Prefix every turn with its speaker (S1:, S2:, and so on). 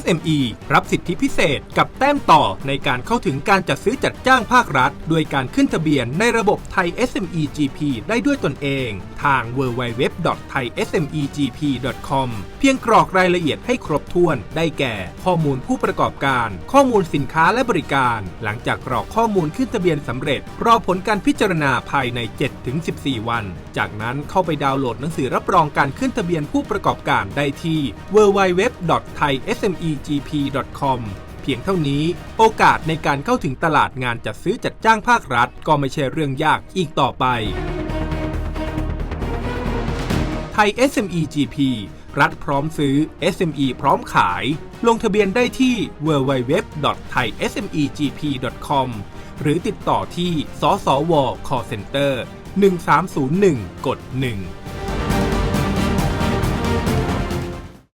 S1: SME รับสิทธิพิเศษกับแต้มต่อในการเข้าถึงการจัดซื้อจัดจ้างภาครัฐด้วยการขึ้นทะเบียนในระบบไทย SME GP ได้ด้วยตนเอง ทาง www.thaismegp.com เพียงกรอกรายละเอียดให้ครบถ้วน ได้แก่ ข้อมูลผู้ประกอบการ ข้อมูลสินค้าและบริการ หลังจากกรอกข้อมูลขึ้นทะเบียนสำเร็จ รอผลการพิจารณาภายใน 7-14 วัน จากนั้นเข้าไปดาวน์โหลดหนังสือรับรองการขึ้นทะเบียนผู้ประกอบการได้ที่ megp.com เพียงเท่านี้ โอกาสในการเข้าถึงตลาดงานจัดซื้อจัดจ้างภาครัฐ ก็ไม่ใช่เรื่องยากอีกต่อไป ไทย SME GP รัฐพร้อมซื้อ SME พร้อมขาย ลงทะเบียนได้ที่ www.thaismegp.com หรือติดต่อที่ สสว call center 1301 กด 1